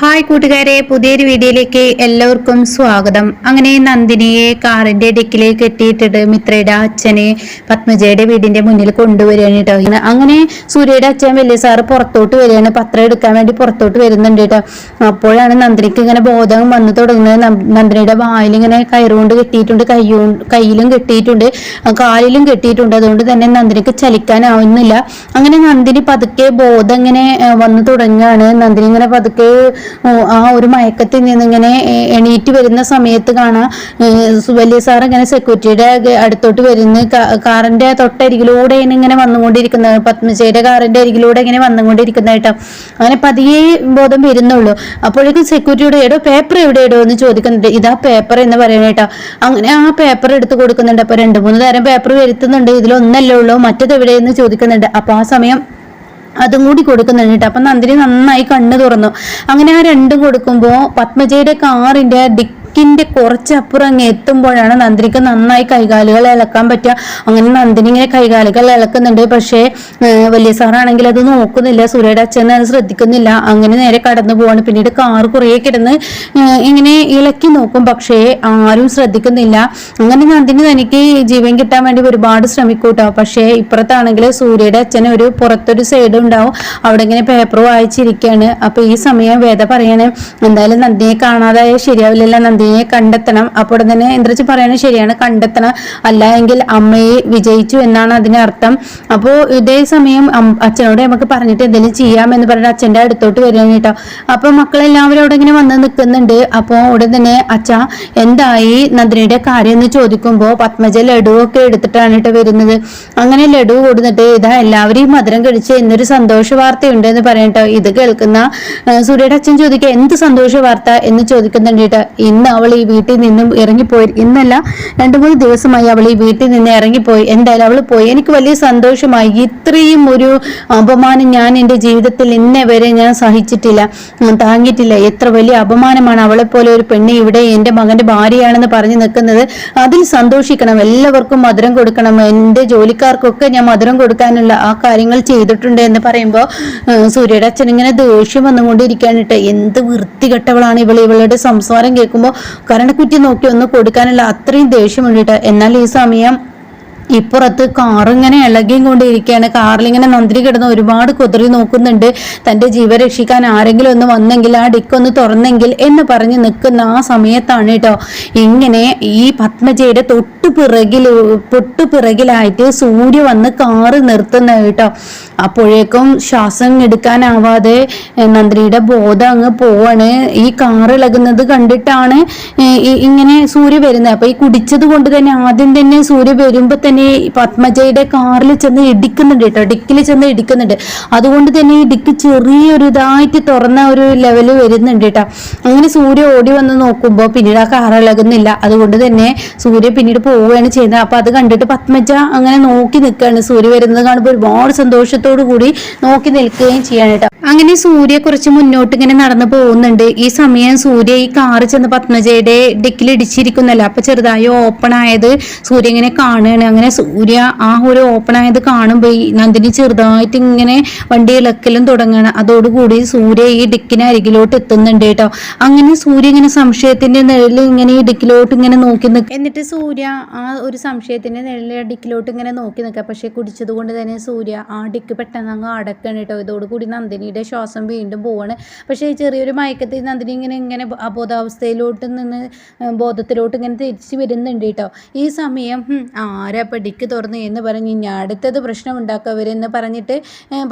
Hi കൂട്ടുകാരെ പുതിയൊരു വീഡിയോയിലേക്ക് എല്ലാവർക്കും സ്വാഗതം. അങ്ങനെ നന്ദിനിയെ കാറിന്റെ ഡിക്കിലേക്ക് കെട്ടിയിട്ടിട്ട് മിത്രയുടെ അച്ഛനെ പത്മജയുടെ വീടിന്റെ മുന്നിൽ കൊണ്ടുവരികയാണ് കേട്ടോ. അങ്ങനെ സൂര്യയുടെ അച്ഛൻ വലിയ സാറ് പുറത്തോട്ട് വരികയാണ്. പത്രം എടുക്കാൻ വേണ്ടി പുറത്തോട്ട് വരുന്നുണ്ട് കേട്ടോ. അപ്പോഴാണ് നന്ദിനിക്ക് ഇങ്ങനെ ബോധം വന്നു തുടങ്ങുന്നത്. നന്ദിനിയുടെ വായിൽ ഇങ്ങനെ കയറുകൊണ്ട് കെട്ടിയിട്ടുണ്ട്. കയ്യോ കയ്യിലും കെട്ടിയിട്ടുണ്ട്. കാലിലും കെട്ടിയിട്ടുണ്ട്. അതുകൊണ്ട് തന്നെ നന്ദിനിക്ക് ചലിക്കാനാവുന്നില്ല. അങ്ങനെ നന്ദിനി പതുക്കെ ബോധം ഇങ്ങനെ വന്നു തുടങ്ങുകയാണ്. നന്ദിനി ഇങ്ങനെ പതുക്കെ ആ ഒരു മയക്കത്തിൽ നിന്ന് ഇങ്ങനെ എണീറ്റ് വരുന്ന സമയത്ത് കാണാം വലിയ സാർ ഇങ്ങനെ സെക്യൂരിറ്റിയുടെ അടുത്തോട്ട് വരുന്ന. കാറിന്റെ തൊട്ടരികിലൂടെ ഇങ്ങനെ വന്നുകൊണ്ടിരിക്കുന്നത് പത്മജയുടെ കാറിന്റെ അരികിലൂടെ ഇങ്ങനെ വന്നുകൊണ്ടിരിക്കുന്നതായിട്ടോ അങ്ങനെ പതിയെ ബോധം വരുന്നുള്ളൂ. അപ്പോഴേക്കും സെക്യൂരിറ്റിയുടെ എടോ പേപ്പർ എവിടെ ഇടോ എന്ന് ചോദിക്കുന്നുണ്ട്. ഇതാ പേപ്പർ എന്ന് പറയണേട്ടോ അങ്ങനെ ആ പേപ്പർ എടുത്ത് കൊടുക്കുന്നുണ്ട്. അപ്പൊ രണ്ട് മൂന്ന് തരം പേപ്പർ വരുത്തുന്നുണ്ട്. ഇതിലൊന്നല്ലേ ഉള്ളൂ മറ്റത് എവിടെയെന്ന് ചോദിക്കുന്നുണ്ട്. അപ്പൊ ആ സമയം അതും കൂടി കൊടുക്കുന്നുണ്ട് കേട്ടോ അപ്പൊ നന്ദിനി നന്നായി കണ്ണു തുറന്നു. അങ്ങനെ ആ രണ്ടും കൊടുക്കുമ്പോൾ പത്മജയുടെ കാറിന്റെ ഡിക്കിന്റെ കുറച്ചപ്പുറം അങ്ങ് എത്തുമ്പോഴാണ് നന്ദിനിക്ക് നന്നായി കൈകാലുകൾ ഇളക്കാൻ പറ്റുക. അങ്ങനെ നന്ദിനി ഇങ്ങനെ കൈകാലുകൾ ഇളക്കുന്നുണ്ട്. പക്ഷേ വലിയ സാറാണെങ്കിൽ അത് നോക്കുന്നില്ല. സൂര്യയുടെ അച്ഛൻ അത് ശ്രദ്ധിക്കുന്നില്ല. അങ്ങനെ നേരെ കടന്നു പോവാണ്. പിന്നീട് കാർ കുറേ കിടന്ന് ഇങ്ങനെ ഇളക്കി നോക്കും. പക്ഷേ ആരും ശ്രദ്ധിക്കുന്നില്ല. അങ്ങനെ നന്ദിനി തനിക്ക് ജീവൻ കിട്ടാൻ വേണ്ടി ഒരുപാട് ശ്രമിക്കൂട്ടോ. പക്ഷേ ഇപ്പുറത്താണെങ്കിൽ സൂര്യയുടെ അച്ഛന് ഒരു പുറത്തൊരു സൈഡ് ഉണ്ടാവും. അവിടെ ഇങ്ങനെ പേപ്പർ വായിച്ചിരിക്കുകയാണ് അപ്പൊ ഈ സമയം വേദ പറയാണ് എന്തായാലും നന്ദിനിയെ കാണാതായ ശരിയാവില്ലല്ലോ നന്ദിനിയെ കണ്ടെത്തണം. അപ്പോൾ തന്നെ ഇന്ദ്രജി പറയുന്നത് ശരിയാണ് കണ്ടെത്തണം. അല്ല എങ്കിൽ അമ്മയെ വിജയിച്ചു എന്നാണ് അതിനർത്ഥം അപ്പോ അപ്പോൾ ഇതേ സമയം അച്ഛനോട് നമുക്ക് പറഞ്ഞിട്ട് എന്തെങ്കിലും ചെയ്യാം എന്ന് പറഞ്ഞിട്ട് അച്ഛന്റെ അടുത്തോട്ട് വരികയാണ് കേട്ടോ. അപ്പൊ മക്കളെല്ലാവരും അവിടെ ഇങ്ങനെ വന്ന് നിൽക്കുന്നുണ്ട്. അപ്പോൾ ഉടൻ തന്നെ അച്ഛ എന്തായി നന്ദിനിയുടെ കാര്യം എന്ന് ചോദിക്കുമ്പോൾ പത്മജ ലഡുവൊക്കെ എടുത്തിട്ടാണ് കേട്ടോ വരുന്നത്. അങ്ങനെ ലഡു കൊടുത്തിട്ട് ഇതാ എല്ലാവരെയും മധുരം കഴിച്ച് എന്നൊരു സന്തോഷ വാർത്തയുണ്ട് എന്ന് പറയട്ടോ ഇത് കേൾക്കുന്ന സൂര്യയുടെ അച്ഛൻ ചോദിക്കുക എന്ത് സന്തോഷ വാർത്ത? എന്ന് ചോദിക്കുന്നുണ്ട് കേട്ടോ. ഇന്ന് അവൾ ഈ വീട്ടിൽ നിന്നും ഇറങ്ങിപ്പോയി. ഇന്നല്ല രണ്ടു മൂന്ന് ദിവസമായി അവൾ ഈ വീട്ടിൽ നിന്ന് ഇറങ്ങിപ്പോയി. എന്തായാലും അവൾ പോയി. എനിക്ക് വലിയ സന്തോഷമായി. ഇത്രയും ഒരു അപമാനം ഞാൻ എന്റെ ജീവിതത്തിൽ ഇന്നേ വരെ ഞാൻ സഹിച്ചിട്ടില്ല. താങ്ങിയിട്ടില്ല. എത്ര വലിയ അപമാനമാണ് അവളെ പോലെ ഒരു പെണ്ണ് ഇവിടെ എന്റെ മകന്റെ ഭാര്യയാണെന്ന് പറഞ്ഞു നിൽക്കുന്നത്. അതിൽ സന്തോഷിക്കണം. എല്ലാവർക്കും മധുരം കൊടുക്കണം. എന്റെ ജോലിക്കാർക്കൊക്കെ ഞാൻ മധുരം കൊടുക്കാനുള്ള ആ കാര്യങ്ങൾ ചെയ്തിട്ടുണ്ട് എന്ന് പറയുമ്പോൾ സൂര്യയുടെ അച്ഛൻ ഇങ്ങനെ ദേഷ്യം വന്നുകൊണ്ടിരിക്കാനിട്ട് എന്ത് വൃത്തികെട്ടവളാണ് ഇവൾ. ഇവളുടെ സംസാരം കേൾക്കുമ്പോൾ കരണക്കുറ്റി നോക്കി ഒന്ന് കൊടുക്കാനുള്ള അത്രയും ദേഷ്യം വേണ്ടിയിട്ട് എന്നാൽ ഈ സമയം ഇപ്പുറത്ത് കാറിങ്ങനെ ഇളകിയും കൊണ്ടിരിക്കുകയാണ്. കാറിലിങ്ങനെ നന്ദി കിടന്ന് ഒരുപാട് കുതിറി നോക്കുന്നുണ്ട്. തന്റെ ജീവൻ രക്ഷിക്കാൻ ആരെങ്കിലും ഒന്ന് വന്നെങ്കിൽ ആ ഡിക്കൊന്ന് തുറന്നെങ്കിൽ എന്ന് പറഞ്ഞ് നിൽക്കുന്ന ആ സമയത്താണ് കേട്ടോ ഇങ്ങനെ ഈ പത്മജയുടെ തൊട്ടു പിറകിൽ പൊട്ടുപിറകിലായിട്ട് സൂര്യ വന്ന് കാറ് നിർത്തുന്ന കേട്ടോ. അപ്പോഴേക്കും ശ്വാസം എടുക്കാനാവാതെ നന്ദിനിയുടെ ബോധം അങ്ങ് പോവാണ്. ഈ കാറ് ഇളകുന്നത് കണ്ടിട്ടാണ് ഇങ്ങനെ സൂര്യ വരുന്നത്. അപ്പൊ ഈ കുടിച്ചത് കൊണ്ട് തന്നെ ആദ്യം തന്നെ സൂര്യ വരുമ്പോ തന്നെ പത്മജയുടെ കാറിൽ ചെന്ന് ഇടിക്കുന്നുണ്ട് കേട്ടോ. ഡിക്കിൽ ചെന്ന് ഇടിക്കുന്നുണ്ട്. അതുകൊണ്ട് തന്നെ ഈ ഡിക്ക് ചെറിയൊരു ഇതായിട്ട് തുറന്ന ഒരു ലെവൽ വരുന്നുണ്ട് കേട്ടോ. അങ്ങനെ സൂര്യ ഓടി വന്ന് നോക്കുമ്പോൾ പിന്നീട് ആ കാർ ഇളകുന്നില്ല. അതുകൊണ്ട് തന്നെ സൂര്യ പിന്നീട് പോവുകയാണ് ചെയ്യുന്നത്. അപ്പൊ അത് കണ്ടിട്ട് പത്മജ അങ്ങനെ നോക്കി നിൽക്കുകയാണ്. സൂര്യ വരുന്നത് കാണുമ്പോൾ ഒരുപാട് സന്തോഷത്തോടു കൂടി നോക്കി നിൽക്കുകയും ചെയ്യാണ് കേട്ടോ. അങ്ങനെ സൂര്യ കുറച്ച് മുന്നോട്ട് ഇങ്ങനെ നടന്നു പോകുന്നുണ്ട്. ഈ സമയം സൂര്യ ഈ കാറ് ചെന്ന് പത്മജയുടെ ഡിക്കിൽ ഇടിച്ചിരിക്കുന്നല്ലോ? അപ്പൊ ചെറുതായി ഓപ്പൺ ആയത് സൂര്യ ഇങ്ങനെ കാണുകയാണ്. അങ്ങനെ സൂര്യ ആ ഒരു ഓപ്പൺ ആയത് കാണുമ്പോൾ ഈ നന്ദിനി ചെറുതായിട്ട് ഇങ്ങനെ വണ്ടി ഇളക്കലും തുടങ്ങുകയാണ്. അതോടുകൂടി സൂര്യ ഈ ഡിക്കിന് അരികിലോട്ട് എത്തുന്നുണ്ട് കേട്ടോ. അങ്ങനെ സൂര്യ ഇങ്ങനെ സംശയത്തിന്റെ നിഴലിൽ ഇങ്ങനെ ഈ ഡിക്കിലോട്ട് ഇങ്ങനെ നോക്കി നിൽക്കുക എന്നിട്ട് സൂര്യ ആ ഒരു സംശയത്തിന്റെ നിഴലിൽ ഡിക്കിലോട്ട് ഇങ്ങനെ നോക്കി നിൽക്കുക പക്ഷെ കുടിച്ചത് കൊണ്ട് തന്നെ സൂര്യ ആ ഡിക്ക് പെട്ടെന്ന് അങ്ങ് അടക്കണം കേട്ടോ. ഇതോടുകൂടി നന്ദിനിയുടെ ശ്വാസം വീണ്ടും പോവാണ്. പക്ഷേ ചെറിയൊരു മയക്കത്തിൽ നന്ദിനി ഇങ്ങനെ ഇങ്ങനെ അബോധാവസ്ഥയിലോട്ട് നിന്ന് ബോധത്തിലോട്ട് ഇങ്ങനെ തിരിച്ചു വരുന്നുണ്ട് കേട്ടോ. ഈ സമയം ആരാ ഡിക്ക് തുറന്നു എന്ന് പറഞ്ഞ് ഇനി അടുത്തത് പ്രശ്നം ഉണ്ടാക്കവരെന്ന് പറഞ്ഞിട്ട്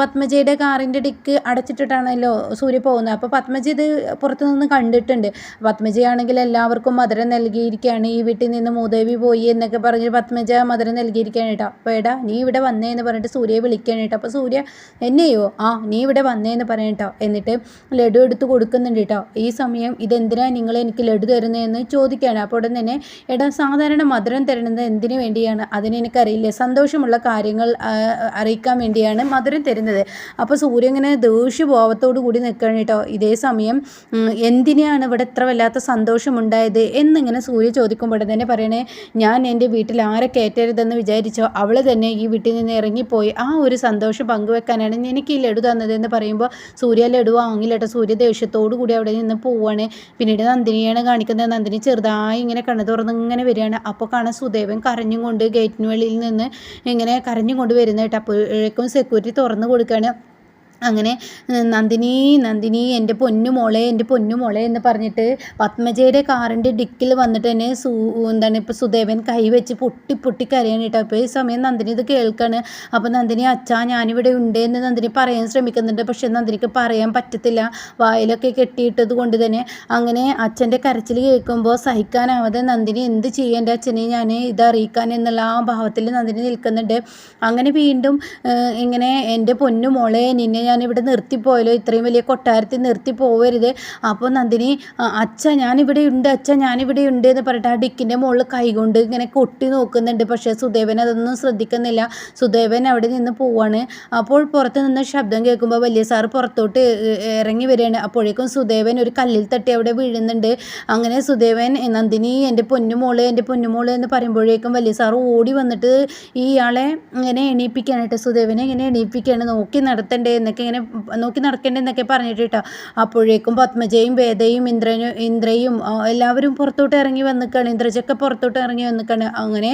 പത്മജയുടെ കാറിന്റെ ഡിക്ക് അടച്ചിട്ടിട്ടാണല്ലോ സൂര്യ പോകുന്നത്. അപ്പോൾ പത്മജ ഇത് പുറത്തു നിന്ന് കണ്ടിട്ടുണ്ട്. പത്മജയാണെങ്കിൽ എല്ലാവർക്കും മധുരം നൽകിയിരിക്കുകയാണ്. ഈ വീട്ടിൽ നിന്ന് മൂദേവി പോയി എന്നൊക്കെ പറഞ്ഞ് പത്മജ മധുരം നൽകിയിരിക്കുകയാണ് കേട്ടോ. അപ്പോൾ എടാ നീ ഇവിടെ വന്നേ എന്ന് പറഞ്ഞിട്ട് സൂര്യയെ വിളിക്കുകയാണ് കേട്ടോ. അപ്പോൾ സൂര്യ എന്നെയോ? ആ നീ ഇവിടെ വന്നേ എന്ന് പറയണം കേട്ടോ എന്നിട്ട് ലഡു എടുത്ത് കൊടുക്കുന്നുണ്ട് കേട്ടോ ഈ സമയം ഇതെന്തിനാണ് നിങ്ങൾ എനിക്ക് ലഡു തരുന്നതെന്ന് ചോദിക്കുകയാണ് അപ്പോൾ ഉടൻ തന്നെ എടാ സാധാരണ മധുരം തരുന്നത് എന്തിനു വേണ്ടിയാണ്? അതിനെനിക്ക് അറിയില്ല സന്തോഷമുള്ള കാര്യങ്ങൾ അറിയിക്കാൻ വേണ്ടിയാണ് മധുരം തരുന്നത്. അപ്പോൾ സൂര്യ ഇങ്ങനെ ദേഷ്യഭാവത്തോടു കൂടി നിൽക്കുകയാണ് കേട്ടോ ഇതേ സമയം എന്തിനാണ് ഇവിടെ ഇത്ര വല്ലാത്ത സന്തോഷമുണ്ടായത് എന്നിങ്ങനെ സൂര്യ ചോദിക്കുമ്പോൾ തന്നെ പറയണേ ഞാൻ എന്റെ വീട്ടിൽ ആരെ കയറ്റരുതെന്ന് വിചാരിച്ചോ? അവൾ തന്നെ ഈ വീട്ടിൽ നിന്ന് ഇറങ്ങിപ്പോയി. ആ ഒരു സന്തോഷം പങ്കുവെക്കാനാണ് എനിക്ക് ഈ ലഡു തന്നതെന്ന് പറയുമ്പോൾ പറയുമ്പോൾ സൂര്യ ലഡു വാങ്ങില്ല കേട്ടോ സൂര്യ ദേഷ്യത്തോടു കൂടി അവിടെ നിന്ന് പോവാണ്. പിന്നീട് നന്ദിനിയാണ് കാണിക്കുന്നത്. നന്ദിനി ചെറുതായി ഇങ്ങനെ കണ്ണു തുറന്ന് ഇങ്ങനെ വരികയാണ്. അപ്പോൾ കാണാൻ സുദേവൻ കരഞ്ഞും കൊണ്ട് ഗേറ്റിന് വെളിയിൽ നിന്ന് ഇങ്ങനെ കരഞ്ഞും കൊണ്ട് വരുന്നത് അപ്പോഴേക്കും സെക്യൂരിറ്റി തുറന്നു കൊടുക്കുകയാണ്. അങ്ങനെ നന്ദിനി നന്ദിനി എന്റെ പൊന്നു മോളെ എന്റെ പൊന്നു മോളെ എന്ന് പറഞ്ഞിട്ട് പത്മജയുടെ കാറിന്റെ ഡിക്കിൽ വന്നിട്ട് തന്നെ സു എന്താണ് ഇപ്പോൾ സുദേവൻ കൈവച്ച് പൊട്ടി പൊട്ടി കരയാണ് കേട്ടോ. അപ്പോൾ ഈ സമയം നന്ദിനി ഇത് കേൾക്കാണ്. അപ്പോൾ നന്ദിനി അച്ഛാ ഞാനിവിടെ ഉണ്ട് എന്ന് നന്ദിനി പറയാൻ ശ്രമിക്കുന്നുണ്ട്. പക്ഷേ നന്ദിനിക്ക് പറയാൻ പറ്റത്തില്ല. വായിലൊക്കെ കെട്ടിയിട്ടത് കൊണ്ട് തന്നെ. അങ്ങനെ അച്ഛന്റെ കരച്ചിൽ കേൾക്കുമ്പോൾ സഹിക്കാനാവാതെ നന്ദിനി എന്ത് ചെയ്യും അച്ഛനെ? ഞാൻ ഇത് അറിയിക്കാൻ എന്നുള്ള ആ ഭാവത്തിൽ നന്ദിനി നിൽക്കുന്നുണ്ട്. അങ്ങനെ വീണ്ടും ഇങ്ങനെ എന്റെ പൊന്നു മോളെ നിന്നെ ഞാനിവിടെ നിർത്തിപ്പോയല്ലോ. ഇത്രയും വലിയ കൊട്ടാരത്തിൽ നിർത്തി പോവരുത് അപ്പോൾ നന്ദിനി അച്ഛ ഞാനിവിടെ ഉണ്ട് അച്ഛ ഞാനിവിടെ ഉണ്ട് എന്ന് പറഞ്ഞിട്ട് ആ ഡിക്കിന്റെ മുകളിൽ കൈകൊണ്ട് ഇങ്ങനെ കൊട്ടി നോക്കുന്നുണ്ട്. പക്ഷേ സുദേവൻ അതൊന്നും ശ്രദ്ധിക്കുന്നില്ല. സുദേവൻ അവിടെ നിന്ന് പോവാണ്. അപ്പോൾ പുറത്ത് നിന്ന് ശബ്ദം കേൾക്കുമ്പോൾ വലിയ സാറ് പുറത്തോട്ട് ഇറങ്ങി വരികയാണ്. അപ്പോഴേക്കും സുദേവൻ ഒരു കല്ലിൽ തട്ടി അവിടെ വീഴുന്നുണ്ട്. അങ്ങനെ സുദേവൻ നന്ദിനി എന്റെ പൊന്നുമോൾ എന്റെ പൊന്നുമോൾ എന്ന് പറയുമ്പോഴേക്കും വലിയ സാറ് ഓടി വന്നിട്ട് ആളെ ഇങ്ങനെ എണീപ്പിക്കാനായിട്ട് സുദേവനെ ഇങ്ങനെ എണീപ്പിക്കുകയാണ്. നോക്കി നടത്തണ്ടേ എന്നൊക്കെ എന്നൊക്കെ ഇങ്ങനെ നോക്കി നടക്കേണ്ടെന്നൊക്കെ പറഞ്ഞിട്ട് കേട്ടോ. അപ്പോഴേക്കും പത്മജയും വേദയും ഇന്ദ്രനും ഇന്ദ്രയും എല്ലാവരും പുറത്തോട്ട് ഇറങ്ങി വന്നിക്കാണ്. ഇന്ദ്രജൊക്കെ പുറത്തോട്ട് ഇറങ്ങി വന്നിക്കാണ്. അങ്ങനെ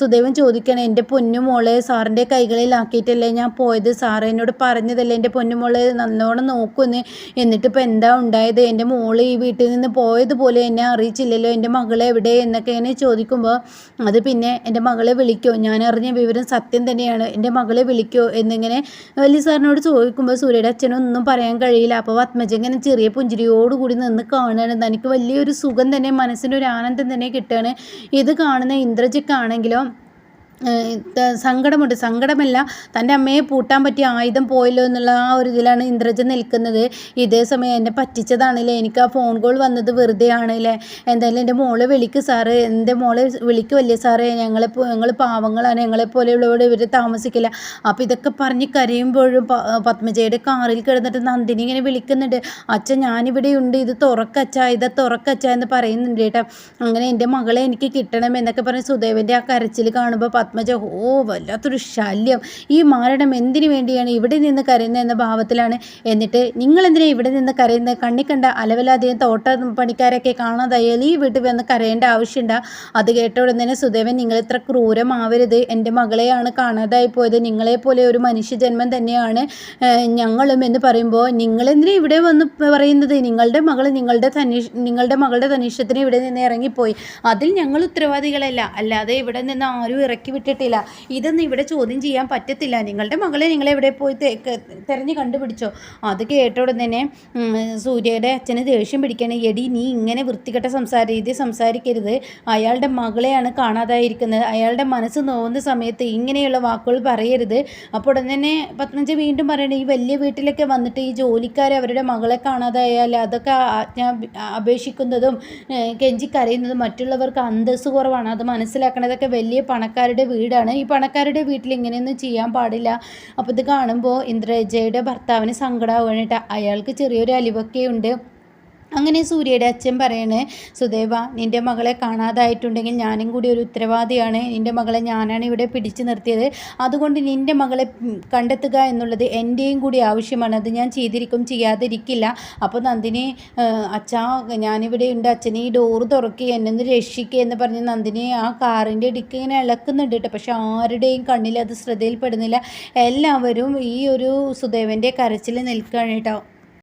സുദേവൻ ചോദിക്കണം എന്റെ പൊന്നുമോളെ സാറിന്റെ കൈകളിലാക്കിയിട്ടല്ലേ ഞാൻ പോയത്? സാറ് എന്നോട് പറഞ്ഞതല്ലേ എന്റെ പൊന്നുമോളെ നല്ലോണം എന്നിട്ട് ഇപ്പം എന്താ ഉണ്ടായത്? എന്റെ മോൾ ഈ വീട്ടിൽ നിന്ന് പോയതുപോലെ എന്നെ അറിയിച്ചില്ലല്ലോ. എന്റെ മകളെ എവിടെ? എന്നൊക്കെ ഇങ്ങനെ ചോദിക്കുമ്പോൾ അത് പിന്നെ എന്റെ മകളെ വിളിക്കോ? ഞാൻ അറിഞ്ഞ വിവരം സത്യം തന്നെയാണ്. എന്റെ മകളെ വിളിക്കോ? എന്നിങ്ങനെ വലിയ സാറിനോട് ചോദിച്ചു ചോദിക്കുമ്പോൾ സൂര്യയുടെ അച്ഛനൊന്നും പറയാൻ കഴിയില്ല. അപ്പോൾ പത്മജ ഇങ്ങനെ ചെറിയ പുഞ്ചിരിയോടുകൂടി നിന്ന് കാണുകയാണ് തനിക്ക് വലിയൊരു സുഖം തന്നെ മനസ്സിനൊരു ആനന്ദം തന്നെ കിട്ടുകയാണ്. ഇത് കാണുന്ന ഇന്ദ്രജിക്കാണെങ്കിലോ സങ്കടമുണ്ട്. സങ്കടമല്ല തന്റെ അമ്മയെ പൂട്ടാൻ പറ്റിയ ആയുധം പോയല്ലോ എന്നുള്ള ആ ഒരു ഇതിലാണ് ഇന്ദ്രജ നിൽക്കുന്നത്. ഇതേ സമയം എന്നെ പറ്റിച്ചതാണല്ലേ? എനിക്ക് ആ ഫോൺ കോൾ വന്നത് വെറുതെ ആണല്ലേ എന്തായാലും എന്റെ മോളെ വിളിക്ക് സാറ്. എന്റെ മോളെ വിളിക്കുമല്ലേ സാറേ? ഞങ്ങളെ ഞങ്ങൾ പാവങ്ങളാണ്. ഞങ്ങളെ പോലെയുള്ളവരോട് ഇവർ താമസിക്കില്ല. അപ്പോൾ ഇതൊക്കെ പറഞ്ഞ് കരയുമ്പോഴും പത്മജയുടെ കാറിൽ കിടന്നിട്ട് നന്ദിനി ഇങ്ങനെ വിളിക്കുന്നുണ്ട്. അച്ഛൻ ഞാനിവിടെ ഉണ്ട് ഇത് തുറക്കച്ച ഇത് തുറക്കച്ച എന്ന് പറയുന്നുണ്ട് കേട്ടോ. അങ്ങനെ എന്റെ മകളെ എനിക്ക് കിട്ടണം എന്നൊക്കെ പറഞ്ഞ് സുദേവന്റെ ആ കരച്ചിൽ കാണുമ്പോൾ പത്മജ ഓ വല്ലാത്തൊരു ശല്യം. ഈ മാരണം എന്തിനു വേണ്ടിയാണ് ഇവിടെ നിന്ന് കരയുന്നത് എന്ന ഭാവത്തിലാണ്. എന്നിട്ട് നിങ്ങൾ എന്തിനാ ഇവിടെ നിന്ന് കരയുന്നത്? കണ്ണി കണ്ട അലവലാധികം തോട്ട പണിക്കാരൊക്കെ കാണാതായാലും ഈ വീട്ടിൽ വന്ന് കരയേണ്ട ആവശ്യമുണ്ട. അത് കേട്ട ഉടനെ സുദേവൻ നിങ്ങൾ ഇത്ര ക്രൂരമാവരുത്. എന്റെ മകളെയാണ് കാണാതായി പോയത്. നിങ്ങളെപ്പോലെ ഒരു മനുഷ്യജന്മം തന്നെയാണ് ഞങ്ങളും. എന്ന് പറയുമ്പോൾ നിങ്ങളെന്തിനാ ഇവിടെ വന്ന് പറയുന്നത്? നിങ്ങളുടെ മകൾ നിങ്ങളുടെ തനിഷ് നിങ്ങളുടെ മകളുടെ തനിഷത്തിന് ഇവിടെ നിന്ന് ഇറങ്ങിപ്പോയി. അതിൽ ഞങ്ങൾ ഉത്തരവാദികളല്ല. അല്ലാതെ ഇവിടെ നിന്ന് ആരും ഇറക്കി വിട്ടിട്ടില്ല ഇതൊന്നും ഇവിടെ ചോദ്യം ചെയ്യാൻ പറ്റത്തില്ല. നിങ്ങളുടെ മകളെ നിങ്ങൾ എവിടെ പോയി തിരഞ്ഞ് കണ്ടുപിടിച്ചോ? അത് കേട്ടോടെ തന്നെ സൂര്യയുടെ അച്ഛന് ദേഷ്യം പിടിക്കണേ. എടി നീ ഇങ്ങനെ വൃത്തികെട്ട സംസാര രീതി സംസാരിക്കരുത്. അയാളുടെ മകളെയാണ് കാണാതായിരിക്കുന്നത്. അയാളുടെ മനസ്സ് നോവുന്ന സമയത്ത് ഇങ്ങനെയുള്ള വാക്കുകൾ പറയരുത്. അപ്പോൾ ഉടൻ തന്നെ പത്മജ വീണ്ടും പറയണേ ഈ വലിയ വീട്ടിലൊക്കെ വന്നിട്ട് ഈ ജോലിക്കാർ അവരുടെ മകളെ കാണാതായാൽ അതൊക്കെ ആജ്ഞ അപേക്ഷിക്കുന്നതും കെഞ്ചി കരയുന്നതും മറ്റുള്ളവർക്ക് അന്തസ് കുറവാണ്. അത് മനസ്സിലാക്കണതൊക്കെ വലിയ പണക്കാരുടെ വീടാണ്. ഈ പണക്കാരുടെ വീട്ടിൽ ഇങ്ങനെയൊന്നും ചെയ്യാൻ പാടില്ല. അപ്പോൾ ഇത് കാണുമ്പോൾ ഇന്ദ്രജയുടെ ഭർത്താവിന് സങ്കടമാവുകയാണ് അയാൾക്ക് ചെറിയൊരു അലിവൊക്കെ ഉണ്ട് അങ്ങനെ സൂര്യയുടെ അച്ഛൻ പറയണേ സുദേവ നിന്റെ മകളെ കാണാതായിട്ടുണ്ടെങ്കിൽ ഞാനും കൂടി ഒരു ഉത്തരവാദിയാണ്. നിന്റെ മകളെ ഞാനാണ് ഇവിടെ പിടിച്ചു നിർത്തിയത്. അതുകൊണ്ട് നിന്റെ മകളെ കണ്ടെത്തുക എന്നുള്ളത് എന്റെയും കൂടി ആവശ്യമാണ്. അത് ഞാൻ ചെയ്തിരിക്കും ചെയ്യാതിരിക്കില്ല. അപ്പോൾ നന്ദിനി അച്ഛാ ഞാനിവിടെ ഉണ്ട്. അച്ഛനെ ഈ ഡോറ് തുറക്കി. എന്നെ ഒന്ന് രക്ഷിക്കുക എന്ന് പറഞ്ഞ് നന്ദിനി ആ കാറിന്റെ ഇടുക്കി ഇങ്ങനെ ഇളക്കുന്നുണ്ട് കേട്ടോ. പക്ഷെ ആരുടെയും കണ്ണിൽ അത് ശ്രദ്ധയിൽപ്പെടുന്നില്ല. എല്ലാവരും ഈ ഒരു സുദേവന്റെ കരച്ചിൽ നിൽക്കുകയാണ് കേട്ടോ.